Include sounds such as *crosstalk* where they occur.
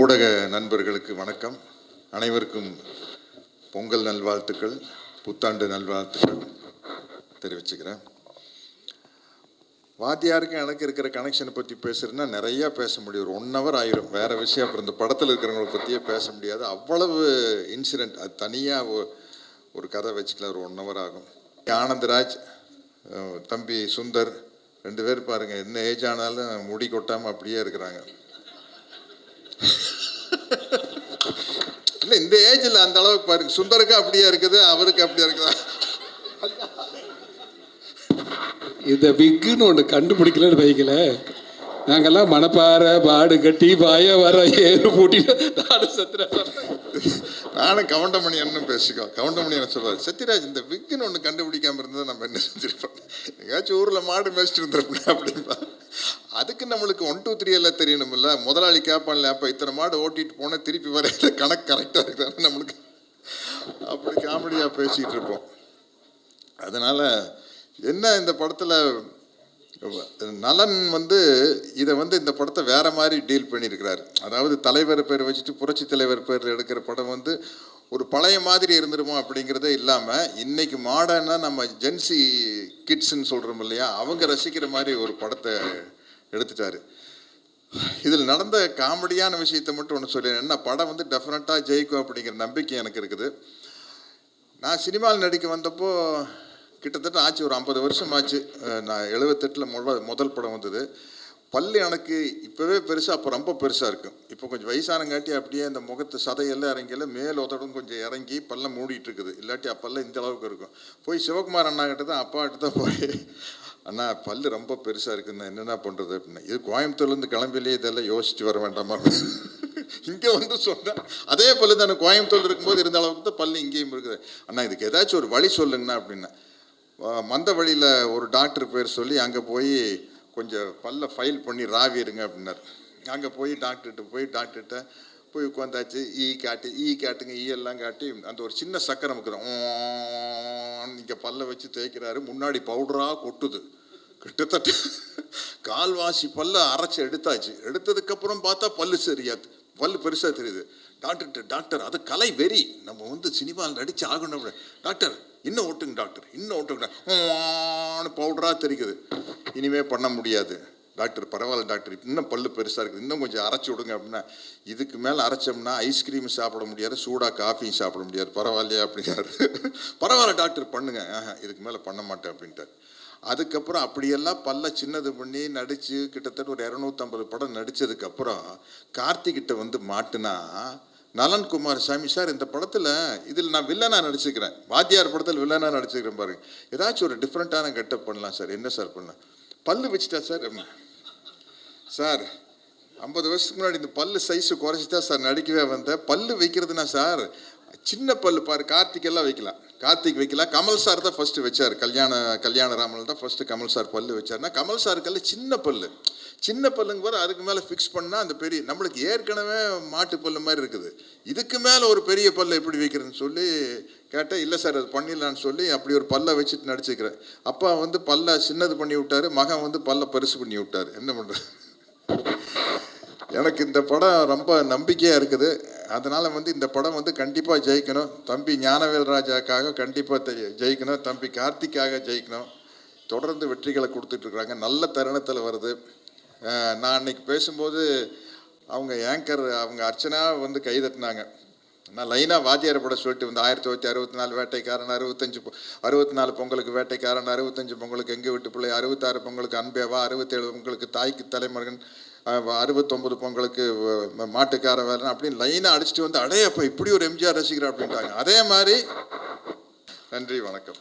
ஊடக நண்பர்களுக்கு வணக்கம். அனைவருக்கும் பொங்கல் நல்வாழ்த்துக்கள் புத்தாண்டு நல்வாழ்த்துக்கள் தெரிவிச்சுக்கிறேன். வாத்தியாருக்கும் எனக்கு இருக்கிற கனெக்ஷனை பற்றி பேசுகிறேன்னா நிறையா பேச முடியும். ஒரு ஒன் ஹவர் ஆயிரும். வேறு விஷயம். அப்புறம் இந்த படத்தில் இருக்கிறவங்கள பற்றியே பேச முடியாது. அவ்வளவு இன்சிடெண்ட் அது தனியாக ஒரு கதை வச்சுக்கலாம் ஒரு ஒன் ஹவர் ஆகும். ஆனந்தராஜ் தம்பி சுந்தர் ரெண்டு பேர் பாருங்கள் என்ன ஏஜ் ஆனாலும் முடி கொட்டாமல் அப்படியே இருக்கிறாங்க. இல்லை இந்த ஏஜில் அந்த அளவுக்கு பாருங்க சுந்தருக்கு அப்படியே இருக்குது அவருக்கு அப்படியே இருக்குதா. இந்த விக்குன்னு ஒன்று கண்டுபிடிக்கலன்னு வைக்கல நாங்கெல்லாம் மணப்பாறை பாடு கட்டி பாய வர ஏறு பூட்டிட்டு நாடு சத்திர நானும் கவுண்டமணி அண்ணன் பேசிக்கோ. கவுண்டமணி அண்ணன் சொல்றாரு சத்யராஜ் இந்த விக்குன்னு ஒன்று கண்டுபிடிக்காம இருந்தால் நம்ம என்ன செஞ்சிருப்போம்? எங்கேயாச்சும் ஊரில் மாடு மேய்ச்சிட்டு இருந்திருப்போம் அப்படின்பா அதுக்கு நம்மளுக்கு ஒன் டூ த்ரீ எல்லாம் தெரியணும்ல. முதலாளி கேட்பான்ல அப்போ இத்தனை மாடு ஓட்டிட்டு போனால் திருப்பி வரையில கணக்கு கரெக்டாக இருக்குதான்னு நம்மளுக்கு? அப்படி காமெடியாக பேசிகிட்டு இருப்போம். அதனால் என்ன இந்த படத்தில் நலன் வந்து இதை வந்து இந்த படத்தை வேற மாதிரி டீல் பண்ணியிருக்கிறாரு. அதாவது தலைவர் பேர் வச்சுட்டு புரட்சி தலைவர் பேர் எடுக்கிற படம் வந்து ஒரு பழைய மாதிரி இருந்துருமோ அப்படிங்கிறதே இல்லாமல் இன்னைக்கு மாடர்னாக நம்ம ஜென்சி கிட்ஸ்ன்னு சொல்கிறோம் இல்லையா அவங்க ரசிக்கிற மாதிரி ஒரு படத்தை எடுத்துட்டாரு. இதில் நடந்த காமெடியான விஷயத்தை மட்டும் ஒன்று சொல்லி படம் வந்து டெஃபினட்டாக ஜெயிக்கும் அப்படிங்கிற நம்பிக்கை எனக்கு இருக்குது. நான் சினிமாவில் நடிக்க வந்தப்போ கிட்டத்தட்ட ஆச்சு ஒரு ஐம்பது வருஷம் ஆச்சு நான் எழுபத்தெட்டில் முதல் முதல் படம் வந்தது. பல்லு எனக்கு இப்போவே பெருசாக அப்போ ரொம்ப பெருசாக இருக்கும் இப்போ கொஞ்சம் வயசானங்காட்டி அப்படியே அந்த முகத்து சதையெல்லாம் இறங்கியில் மேல் உதடும் கொஞ்சம் இறங்கி பல்லம் மூடிட்டு இருக்குது இல்லாட்டி அப்பெல்லாம் இந்த அளவுக்கு இருக்கும். போய் சிவகுமார் அண்ணா கிட்ட தான் அப்பா கிட்ட தான் போய் அண்ணா பல்லு ரொம்ப பெருசாக இருக்குண்ணா என்னென்ன பண்ணுறது அப்படின்னா இது கோயம்புத்தூர்லேருந்து கிளம்பிலே இதெல்லாம் யோசிச்சு வர வேண்டாமா இங்கே வந்து சொன்னேன். அதே பல்லு தானே கோயம்புத்தூர் இருக்கும்போது இருந்த அளவுக்கு தான் பல்லு இங்கேயும் இருக்குது. அண்ணா இதுக்கு ஏதாச்சும் ஒரு வழி சொல்லுங்கண்ணா அப்படின்னா மந்த வழியில் ஒரு டாக்டர் பேர் சொல்லி அங்கே போய் கொஞ்சம் பல்ல ஃபைல் பண்ணி ராவிடுங்க அப்படின்னார். அங்கே போய் டாக்டர்கிட்ட போய் டாக்டர்கிட்ட போய் உட்காந்தாச்சு ஈ காட்டி ஈ காட்டுங்க ஈ எல்லாம் காட்டி அந்த ஒரு சின்ன சக்கரம் இருக்கிறோம் இங்கே பல்ல வச்சு தேய்க்கிறாரு. முன்னாடி பவுடராக கொட்டுது. கிட்டத்தட்ட கால்வாசி பல்ல அரைச்சி எடுத்தாச்சு. எடுத்ததுக்கப்புறம் பார்த்தா பல்லு சரியாது பல்லு பெருசாக தெரியுது. டாக்டர்கிட்ட டாக்டர் அது கலை வெறி. நம்ம வந்து சினிமாவில் நடிச்சு ஆகணும். டாக்டர் இன்னும் ஓட்டுங்க டாக்டர் இன்னும் ஓட்டுங்க பவுடராக தெரிக்குது. இனிமேல் பண்ண முடியாது. டாக்டர் பரவாயில்ல டாக்டர். இன்னும் பல்லு பெருசாக இருக்குது. இன்னும் கொஞ்சம் அரைச்சி விடுங்க அப்படின்னா இதுக்கு மேலே அரைச்சோம்னா ஐஸ்கிரீம் சாப்பிட முடியாது சூடாக காஃபியும் சாப்பிட முடியாது. பரவாயில்லையா அப்படிங்கிறாரு *laughs* பரவாயில்ல டாக்டர் பண்ணுங்க. இதுக்கு மேலே பண்ண மாட்டேன் அப்படின்ட்டார். அதுக்கப்புறம் அப்படியெல்லாம் பல்ல சின்னது பண்ணி நடித்து கிட்டத்தட்ட ஒரு இரநூத்தம்பது படம் நடித்ததுக்கப்புறம் கார்த்திகிட்ட வந்து மாட்டுனா நலன் குமார் சாமி சார் இந்த படத்தில் இதில் நான் வில்லனாக நடிச்சுக்கிறேன். வாத்தியார் படத்தில் வில்லனாக நடிச்சுக்கிறேன் பாருங்க. ஏதாச்சும் ஒரு டிஃப்ரெண்ட்டான கெட்டப் பண்ணலாம் சார். என்ன சார் பண்ணலாம் பல்லு வச்சுட்டா சார் சார் ஐம்பது வருஷத்துக்கு முன்னாடி இந்த பல்லு சைஸு குறைச்சி தான் சார் நடிக்கவே வந்தேன். பல்லு வைக்கிறதுனா சார் சின்ன பல்லு பாரு கார்த்திக் எல்லாம் வைக்கலாம் கார்த்திக் வைக்கலாம் கமல் சார் தான் ஃபர்ஸ்ட் வச்சார். கல்யாண கல்யாண ராமன் தான் ஃபர்ஸ்ட் கமல் சார் பல்லு வச்சார்னா கமல் சாருக்கெல்லாம் சின்ன பல்லு. சின்ன பல்லுங்க போது அதுக்கு மேலே ஃபிக்ஸ் பண்ணால் அந்த பெரிய நம்மளுக்கு ஏற்கனவே மாட்டு பல்லு மாதிரி இருக்குது. இதுக்கு மேலே ஒரு பெரிய பல்லு எப்படி வைக்கிறதுன்னு சொல்லி கேட்டால் இல்லை சார் அது பண்ணிடலான்னு சொல்லி அப்படி ஒரு பல்லை வச்சுட்டு நடிச்சுக்கிறேன். அப்பா வந்து பல்லை சின்னது பண்ணி விட்டாரு மகன் வந்து பல்லை பெருசு பண்ணி விட்டாரு. என்ன பண்ணுறது எனக்கு இந்த படம் ரொம்ப நம்பிக்கையாக இருக்குது. அதனால் வந்து இந்த படம் வந்து கண்டிப்பாக ஜெயிக்கணும். தம்பி ஞானவேல் ராஜாக்காக கண்டிப்பாக ஜெயிக்கணும். தம்பி கார்த்திக்காக ஜெயிக்கணும். தொடர்ந்து வெற்றிகளை கொடுத்துட்ருக்குறாங்க நல்ல தருணத்தில் வருது. நான் அன்னைக்கு பேசும்போது அவங்க ஏங்கர் அவங்க அர்ச்சனா வந்து கைதட்டினாங்க நான் லைனாக வாத்தியார் படம் சொல்லிட்டு வந்து ஆயிரத்தி தொள்ளாயிரத்தி அறுபத்தி நாலு வேட்டைக்காரன் அறுபத்தஞ்சு அறுபத்தி நாலு பொங்கலுக்கு வேட்டைக்காரன் அறுபத்தஞ்சு பொங்கலுக்கு எங்கள் வீட்டு பிள்ளை அறுபத்தாறு பொங்கலுக்கு அன்பேவா அறுபத்தேழு பொங்கலுக்கு தாய்க்கு தலைமகன் அறுபத்தொம்பது பொங்கலுக்கு மாட்டுக்கார வேலை அப்படின்னு லைனாக அடிச்சுட்டு வந்து அடே இப்படி ஒரு எம்ஜிஆர் ரசிக்கிறா அப்படின்ட்டாங்க. அதே மாதிரி நன்றி வணக்கம்.